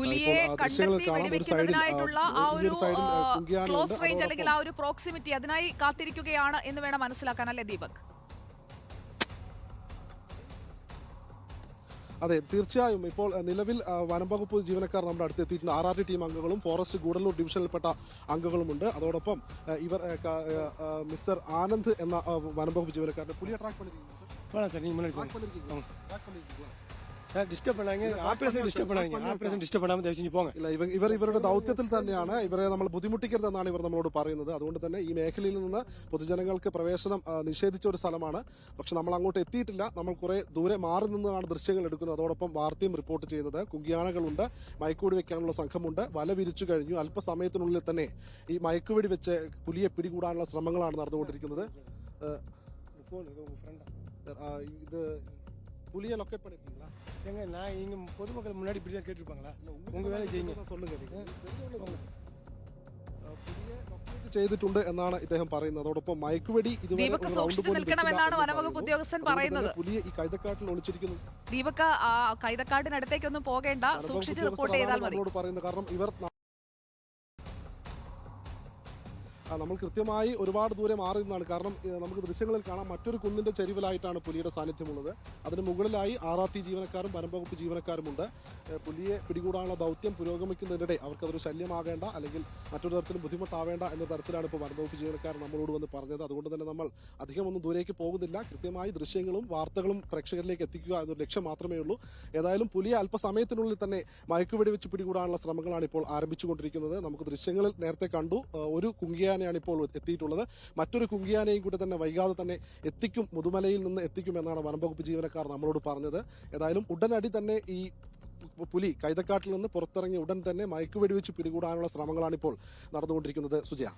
പുലിയെ കണ്ടെത്തി വെടിവെക്കുന്നതിനായിട്ടുള്ള ആ ഒരു ക്ലോസ് റേഞ്ച് അല്ലെങ്കിൽ ആ ഒരു പ്രോക്സിമിറ്റി അതിനായി കാത്തിരിക്കുകയാണ് എന്ന് വേണം മനസ്സിലാക്കാൻ അല്ലേ ദീപക്? അതെ തീർച്ചയായും. ഇപ്പോൾ നിലവിൽ വനം വകുപ്പ് ജീവനക്കാർ നമ്മുടെ അടുത്ത് എത്തിയിട്ടുണ്ട്. ആർ ആർ ടി ടീം അംഗങ്ങളും ഫോറസ്റ്റ് ഗൂഡല്ലൂർ ഡിവിഷനിൽപ്പെട്ട അംഗങ്ങളുമുണ്ട്. അതോടൊപ്പം ഇവർ മിസ്റ്റർ ആനന്ദ് എന്ന വനം വകുപ്പ് ജീവനക്കാരന്റെ പുലി അട്രാക്ട് പണിയിരിക്കുന്നു வேணாம் சார் நீங்கள் முன்னாடி ட்ராக் போங்க பண்ணிருக்கீங்களா ட்ராக் பண்ணிருக்கீங்களா சார் டிஸ்டர்ப் பண்ணாங்க ஆப்ரேஷன் டிஸ்டர்ப் பண்ணாங்க ஆப்ரேஷன் டிஸ்டர்ப் பண்ணாமல் தயவு செஞ்சு போங்க ഇല്ല ഇവർ ഇവർ ഇവരുടെ ദൗത്യത്തിൽ തന്നെയാണ് ഇവരെ നമ്മൾ ബുദ്ധിമുട്ടിക്കരുതെന്നാണ് ഇവർ നമ്മളോട് പറയുന്നത് അതുകൊണ്ട് തന്നെ ഈ മേഖലയിൽ നിന്ന് പൊതുജനങ്ങൾക്ക് പ്രവേശനം ആ, നിഷേധിച്ച ഒരു സ്ഥലമാണ് പക്ഷെ നമ്മൾ അങ്ങോട്ട് എത്തിയിട്ടില്ല നമ്മൾ കുറെ ദൂരെ മാറി നിന്നാണ് ദൃശ്യങ്ങൾ എടുക്കുന്നത് അതോടൊപ്പം വാർത്തയും റിപ്പോർട്ട് ചെയ്യുന്നത് കുങ്കിയാനകളുണ്ട് മയക്കുവെടി വെക്കാനുള്ള സംഘമുണ്ട് വല വിരിച്ചു കഴിഞ്ഞു അല്പസമയത്തിനുള്ളിൽ തന്നെ ഈ മയക്കുവെടി വെച്ച് പുലിയെ പിടികൂടാനുള്ള ശ്രമങ്ങളാണ് നടന്നുകൊണ്ടിരിക്കുന്നത് ஃபோன் உங்கள் ஃப்ரெண்டா ആ, ഇത് പുലിയെ ലൊക്കേറ്റ് பண்ணிருக்கீங்களா ஏங்க நான் இங்கே பொதுமக்கள் முன்னாடி இப்படி தான் கேட்டிருப்பாங்களா உங்கள் வேலை செய்யுங்க சொல்லுங்க நீங்க. தெரிஞ்சவங்கள சொல்லுங்க. ആ, പുലിയെ locate ചെയ്തിട്ടുണ്ട് എന്നാണ് ഇദ്ദേഹം പറയുന്നത് അതോടൊപ്പം മയക്കുവെടി ഇതുവരെ ദീപക് ഒരു സൂക്ഷിച്ച് round പോലും നിൽക്കണമെന്നാണ് വെച്ചില്ല എന്ന് വനവകുപ്പ് പറയുന്നു. ഉദ്യോഗസ്ഥൻ അതുകൊണ്ട് തന്നെ പറയുന്നത്. പുലിയെ ഈ കൈതക്കാട്ടിൽ ഒളിച്ചിരിക്കുന്നു ദീപക് ആ കൈതക്കാടിനടുത്തേക്കൊന്നും പോകേണ്ട വനംവകുപ്പ് സൂക്ഷിച്ച് ഉദ്യോഗസ്ഥർ റിപ്പോർട്ട് ചെയ്താൽ അതാണ് മതി നമ്മളോട് പറയുന്നത് കാരണം ഇവർ നമ്മൾ കൃത്യമായി ഒരുപാട് ദൂരെ മാറി നിന്നാണ്. കാരണം നമുക്ക് ദൃശ്യങ്ങളിൽ കാണാം മറ്റൊരു കുന്നിന്റെ ചരിവിലായിട്ടാണ് പുലിയുടെ സാന്നിധ്യമുള്ളത്. അതിന് മുകളിലായി ആർ ആർ ടി ജീവനക്കാരും വനംവകുപ്പ് ജീവനക്കാരുമുണ്ട് പുലിയെ പിടികൂടാനുള്ള ദൗത്യം പുരോഗമിക്കുന്നതിനിടെ അവർക്കതൊരു ശല്യമാകേണ്ട അല്ലെങ്കിൽ മറ്റൊരു തരത്തിലും ബുദ്ധിമുട്ടാവേണ്ട എന്ന തരത്തിലാണ് ഇപ്പോൾ വനംവകുപ്പ് ജീവനക്കാർ നമ്മളോട് വന്ന് പറഞ്ഞത്. അതുകൊണ്ട് തന്നെ നമ്മൾ അധികമൊന്നും ദൂരേക്ക് പോകുന്നില്ല. കൃത്യമായി ദൃശ്യങ്ങളും വാർത്തകളും പ്രേക്ഷകരിലേക്ക് എത്തിക്കുക എന്നൊരു ലക്ഷ്യം മാത്രമേ ഉള്ളൂ. ഏതായാലും പുലിയെ അല്പസമയത്തിനുള്ളിൽ തന്നെ മയക്കുവെടി വെച്ച് പിടികൂടാനുള്ള ശ്രമങ്ങളാണ് ഇപ്പോൾ ആരംഭിച്ചുകൊണ്ടിരിക്കുന്നത്. നമുക്ക് ദൃശ്യങ്ങളിൽ നേരത്തെ കണ്ടു. ഒരു ഒരു കുങ്കിയാനയാണ് ഇപ്പോൾ എത്തിയിട്ടുള്ളത്. മറ്റൊരു കുങ്കിയാനയും കൂടി തന്നെ വൈകാതെ തന്നെ എത്തിക്കും മുതുമലയിൽ നിന്ന് എത്തിക്കും എന്നാണ് വനംവകുപ്പ് ജീവനക്കാർ നമ്മളോട് പറഞ്ഞത്. ഏതായാലും ഉടനടി തന്നെ ഈ പുലി കൈതക്കാട്ടിൽ നിന്ന് പുറത്തിറങ്ങി ഉടൻ തന്നെ മയക്കുവെടിവെച്ച് പിടികൂടാനുള്ള ശ്രമങ്ങളാണ് ഇപ്പോൾ നടന്നുകൊണ്ടിരിക്കുന്നത്. സുജയ.